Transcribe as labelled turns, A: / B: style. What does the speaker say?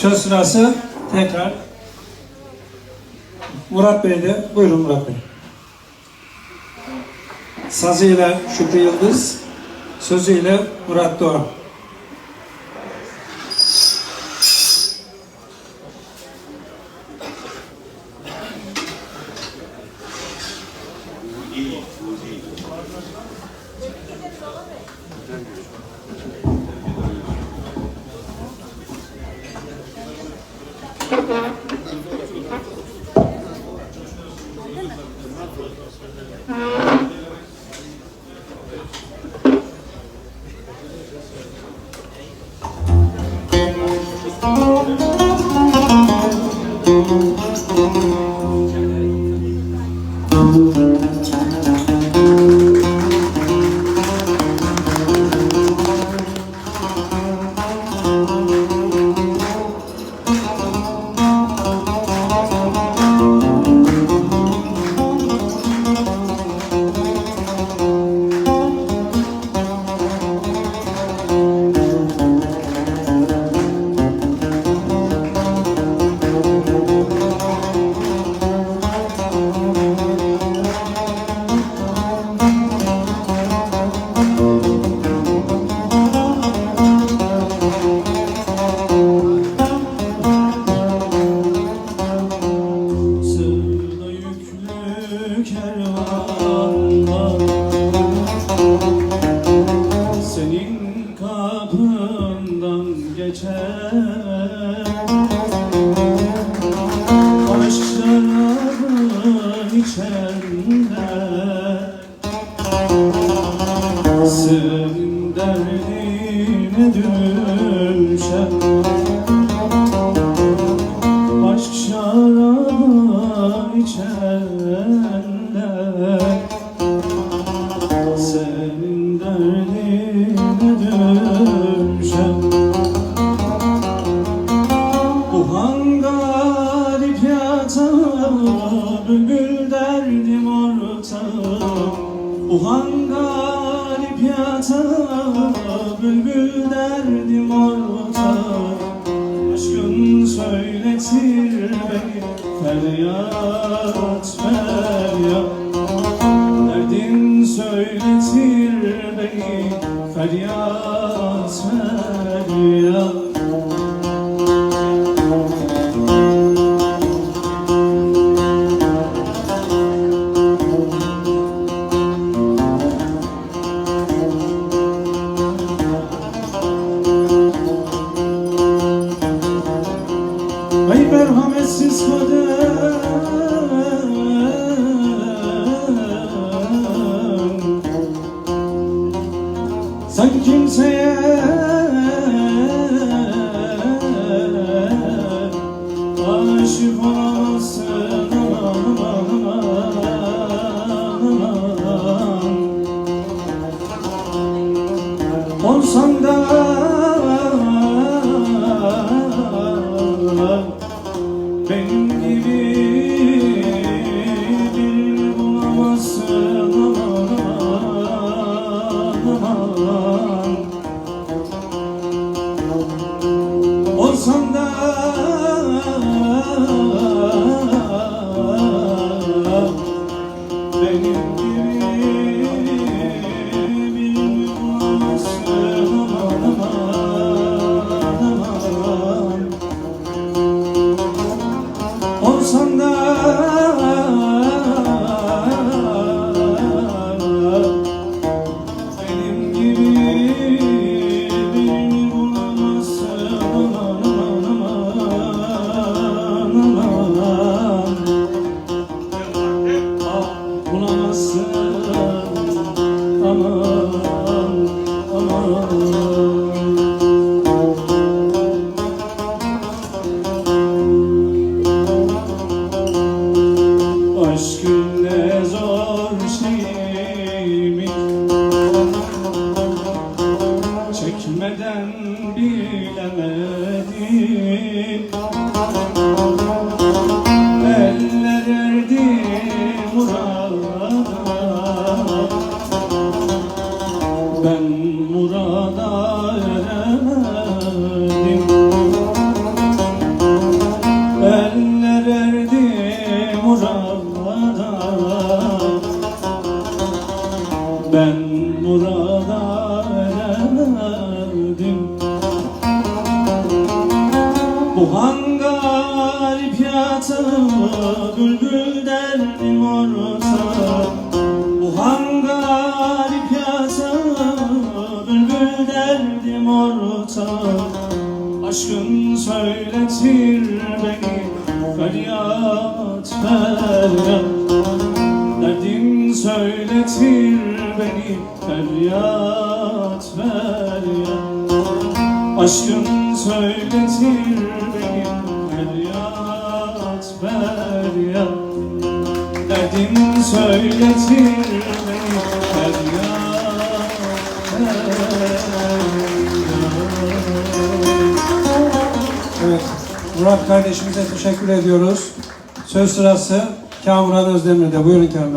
A: Söz sırası tekrar Murat Bey'de. Buyurun Murat Bey. Sazıyla Şükrü Yıldız, sözüyle Murat Doğan.
B: Sırda geçer. Aşk şarabı içenler Senin Bu hangarip yatağı Bülbül derdim ortağı Aşkın söyletir beni Feryat feryat. Derdin söyletir beni Feryat feryat kimseye aşık olamazsın aman, aman. Olsan da aşkın murada ererdim Bu hangarip yatağı bülbül derdim orta. Bu hangarip yatağı bülbül derdim orta. Aşkın söyletir beni feryat feryat. Feryat feryat Aşkın söyletir beni Feryat feryat Derdin söyletir beni feryat
A: Evet. Murat kardeşimize teşekkür ediyoruz. Söz sırası Kamuran Özdemir'de. Buyurun Kamuran.